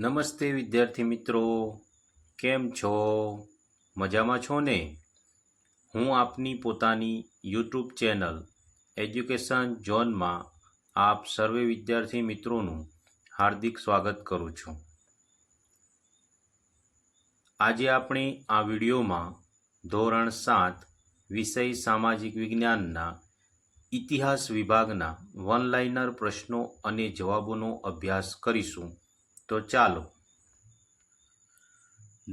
નમસ્તે વિદ્યાર્થી મિત્રો, કેમ છો? મજામાં છો ને? હું આપની પોતાની યુટ્યુબ ચેનલ એજ્યુકેશન ઝોનમાં આપ સર્વે વિદ્યાર્થી મિત્રોનું હાર્દિક સ્વાગત કરું છું. આજે આપણે આ વિડીયોમાં ધોરણ સાત વિષય સામાજિક વિજ્ઞાનના ઇતિહાસ વિભાગના વન લાઇનર પ્રશ્નો અને જવાબોનો અભ્યાસ કરીશું. તો ચાલો.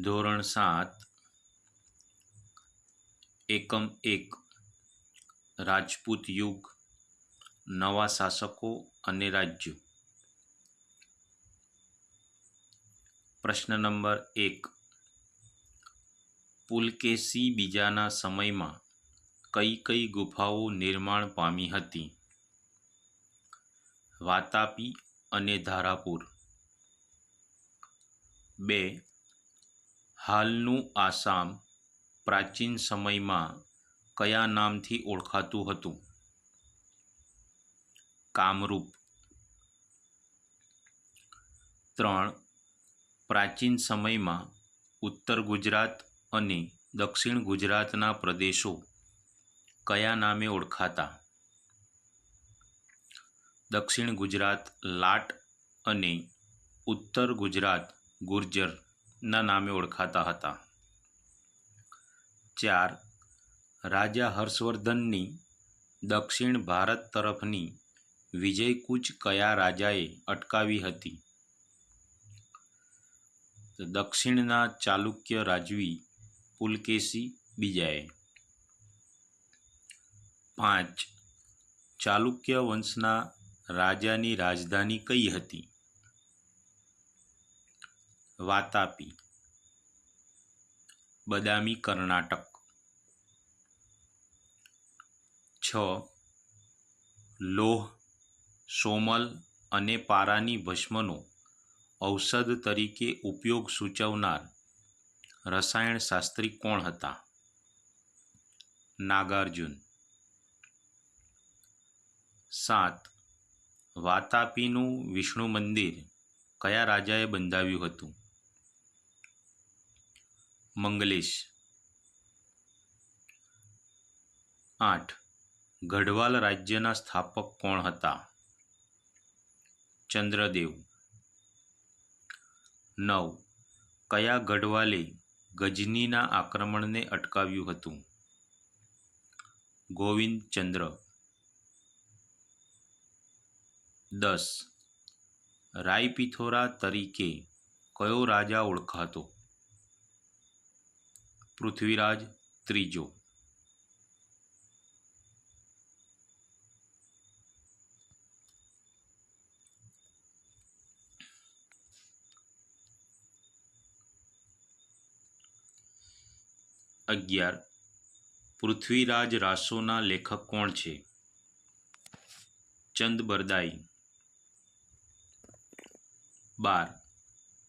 ધોરણ સાત. એકમ એક. રાજપૂત યુગ. નવા શાસકો અને રાજ્યો. પ્રશ્ન નંબર એક. પુલકેશી બીજાના સમયમાં કઈ કઈ ગુફાઓ નિર્માણ પામી હતી? વાતાપી અને ધારાપુર. બે, હાલનું આસામ પ્રાચીન સમયમાં કયા નામથી ઓળખાતું હતું? કામરૂપ. ત્રણ, પ્રાચીન સમયમાં ઉત્તર ગુજરાત અને દક્ષિણ ગુજરાતના પ્રદેશો કયા નામે ઓળખાતા? દક્ષિણ ગુજરાત, લાટ અને ઉત્તર ગુજરાત ગુર્જરના નામે ઓળખાતા હતા. ચાર, રાજા હર્ષવર્ધનની દક્ષિણ ભારત તરફની વિજયકૂચ કયા રાજાએ અટકાવી હતી? દક્ષિણના ચાલુક્ય રાજવી પુલકેશી બીજાએ. પાંચ, ચાલુક્ય વંશના રાજાની રાજધાની કઈ હતી? વાતાપી, બદામી કર્ણાટક, છ, લોહ, સોમલ અને પારાની ભસ્મનો ઔષધ તરીકે ઉપયોગ સૂચવનાર રસાયણશાસ્ત્રી કોણ હતા? નાગાર્જુન. સાત, વાતાપીનું વિષ્ણુ મંદિર કયા રાજાએ બંધાવ્યું હતું? મંગલેશ. આઠ. ગઢવાલ રાજ્યના સ્થાપક કોણ હતા? ચંદ્રદેવ. નવ. કયા ગઢવાલે ગજનીના આક્રમણને અટકાવ્યું હતું? ગોવિંદચંદ્ર. દસ. રાયપિથોરા તરીકે કયો રાજા ઓળખાતો? પૃથ્વીરાજ ત્રીજો. અગિયાર. પૃથ્વીરાજ રાસોના લેખક કોણ છે? ચંદ બરદાઈ. બાર.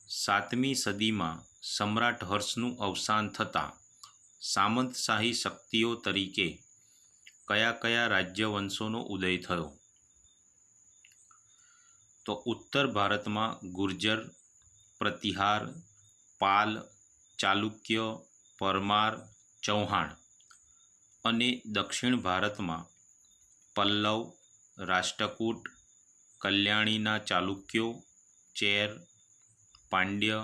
સાતમી સદીમાં સમ્રાટ હર્ષનું અવસાન થતાં સામંતશાહી શક્તિઓ તરીકે કયા કયા રાજ્યવંશોનો ઉદય થયો? તો ઉત્તર ભારતમાં ગુર્જર, પ્રતિહાર, પાલ, ચાલુક્ય, પરમાર, ચૌહાણ અને દક્ષિણ ભારતમાં પલ્લવ, રાષ્ટ્રકૂટ, કલ્યાણીના ચાલુક્યો, ચેર, પાંડ્ય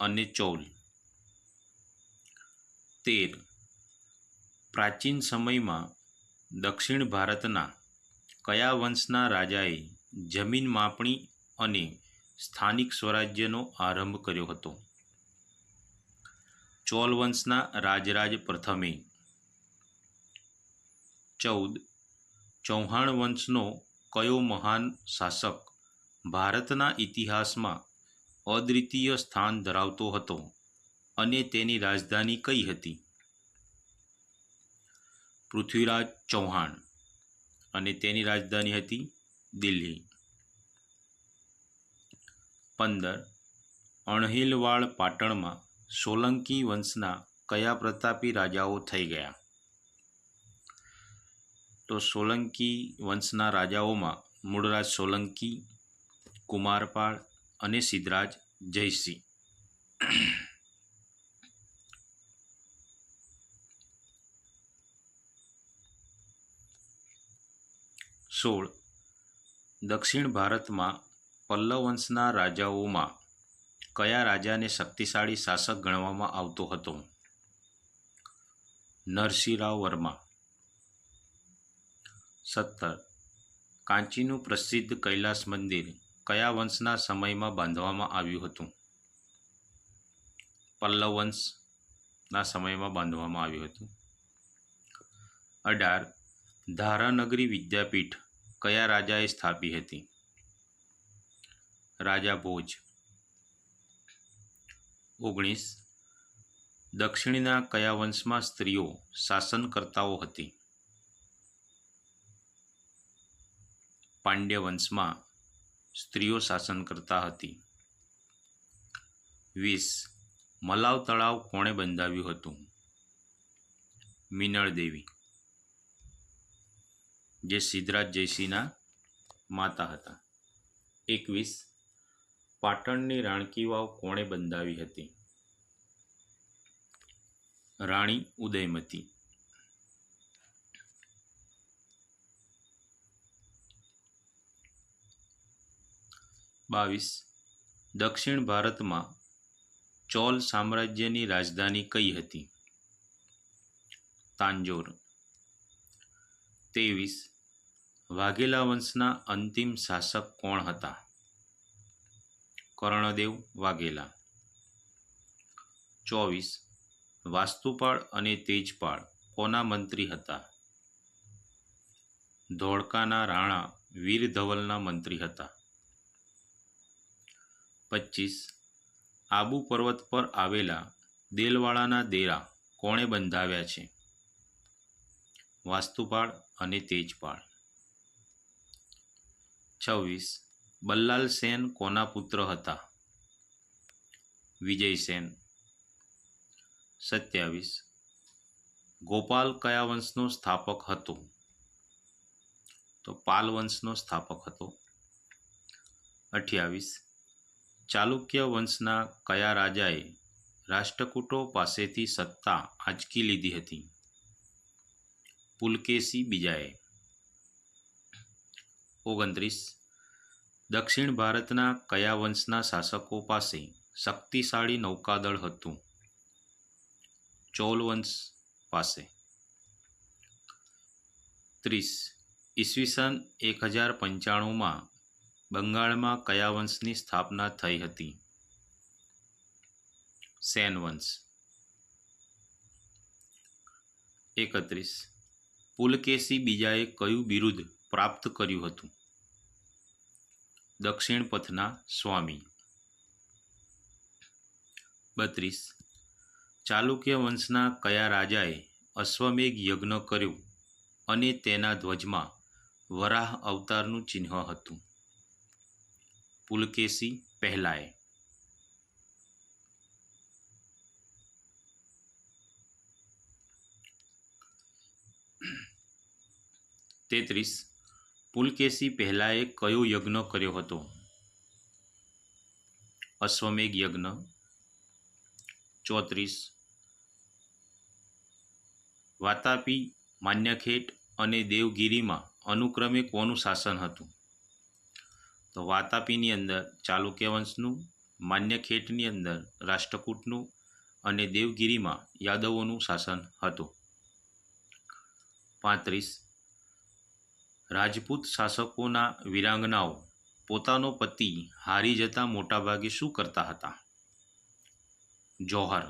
અને ચૌલ. તેર. પ્રાચીન સમયમાં દક્ષિણ ભારતના કયા વંશના રાજાએ જમીન માપણી અને સ્થાનિક સ્વરાજ્યનો આરંભ કર્યો હતો? ચોલ વંશના રાજરાજ પ્રથમે. ચૌદ. ચૌહાણ વંશનો કયો મહાન શાસક ભારતના ઇતિહાસમાં અદ્વિતીય સ્થાન ધરાવતો હતો અને તેની રાજધાની કઈ હતી? પૃથ્વીરાજ ચૌહાણ. અને તેની રાજધાની હતી દિલ્હી. પંદર. અણહિલવાડ પાટણમાં સોલંકી વંશના કયા પ્રતાપી રાજાઓ થઈ ગયા? તો સોલંકી વંશના રાજાઓમાં મૂળરાજ સોલંકી, કુમારપાળ અને સિદ્ધરાજ જયસિંહ. સોળ. દક્ષિણ ભારતમાં પલ્લવ વંશના રાજાઓમાં કયા રાજાને શક્તિશાળી શાસક ગણવામાં આવતો હતો? નરસિંહરાવ વર્મા. સત્તર. કાંચીનું પ્રસિદ્ધ કૈલાસ મંદિર કયા વંશના સમયમાં બાંધવામાં આવ્યું હતું? પલ્લવ વંશના સમયમાં બાંધવામાં આવ્યું હતું. અઢાર. ધારાનગરી વિદ્યાપીઠ કયા રાજાએ સ્થાપી હતી? રાજા ભોજ. ઓગણીસ. દક્ષિણના કયા વંશમાં સ્ત્રીઓ શાસનકર્તાઓ હતી? પાંડ્ય વંશમાં સ્ત્રીઓ શાસન કરતા હતી. વીસ. મલાવ તળાવ કોણે બંધાવ્યું હતું? મિનળ દેવી. જે સિદ્ધરાજ જયસિંહના માતા હતા. એકવીસ. પાટણની રાણકી વાવ કોણે બંધાવી હતી? રાણી ઉદયમતી. બાવીસ. દક્ષિણ ભારતમાં ચોલ સામ્રાજ્યની રાજધાની કઈ હતી? તાંજોર. ત્રેવીસ. વાઘેલા વંશના અંતિમ શાસક કોણ હતા? કર્ણદેવ વાઘેલા. ચોવીસ. વાસ્તુપાળ અને તેજપાળ કોના મંત્રી હતા? ધોળકાના રાણા વીર ધવલના મંત્રી હતા. પચીસ. આબુ પર્વત પર આવેલા દેલવાળાના દેરા કોણે બંધાવ્યા છે? વાસ્તુપાળ અને તેજપાળ. છવ્વીસ. બલ્લાલ સેન કોના પુત્ર હતા? વિજયસેન સત્યાવીસ. ગોપાલ કયા વંશનો સ્થાપક હતો? તો પાલ વંશનો સ્થાપક હતો. અઠ્યાવીસ. ચાલુક્ય વંશના કયા રાજાએ રાષ્ટ્રકૂટો પાસેથી સત્તા આંચકી લીધી હતી? પુલકેશી બીજાએ. ઓગણત્રીસ. દક્ષિણ ભારતના કયા વંશના શાસકો પાસે શક્તિશાળી નૌકાદળ હતું? ચોલ વંશ પાસે. ત્રીસ. ઈસવીસન એક હજાર પંચાણુંમાં બંગાળમાં કયા વંશની સ્થાપના થઈ હતી? સેન વંશ. એકત્રીસ. પુલકેશી બીજાએ કયું બિરુદ પ્રાપ્ત કર્યું હતું? દક્ષિણ પથના સ્વામી. બત્રીસ. ચાલુક્ય વંશના કયા રાજાએ અશ્વમેઘ યજ્ઞ કર્યું અને તેના ધ્વજમાં વરાહ અવતારનું ચિહ્ન હતું? પુલકેશી પહેલાએ તેત્રીસ પુલકેશી પહેલાએ કયો યજ્ઞ કર્યો હતો અશ્વમેઘ યજ્ઞ ચોત્રીસ વાતાપી માન્યખેટ અને દેવગીરીમાં અનુક્રમે કોનું શાસન હતું તો વાતાપીની અંદર ચાલુક્ય વંશનું માન્યખેટની અંદર રાષ્ટ્રકૂટનું અને દેવગીરીમાં યાદવોનું શાસન હતું. પાંત્રીસ. રાજપૂત શાસકોના વિરાંગનાઓ, પોતાનો પતિ હારી જતા મોટાભાગે શું કરતા હતા? જોહર,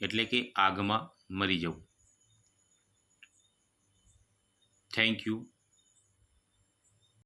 એટલે કે આગમાં મરી જવું. Thank you.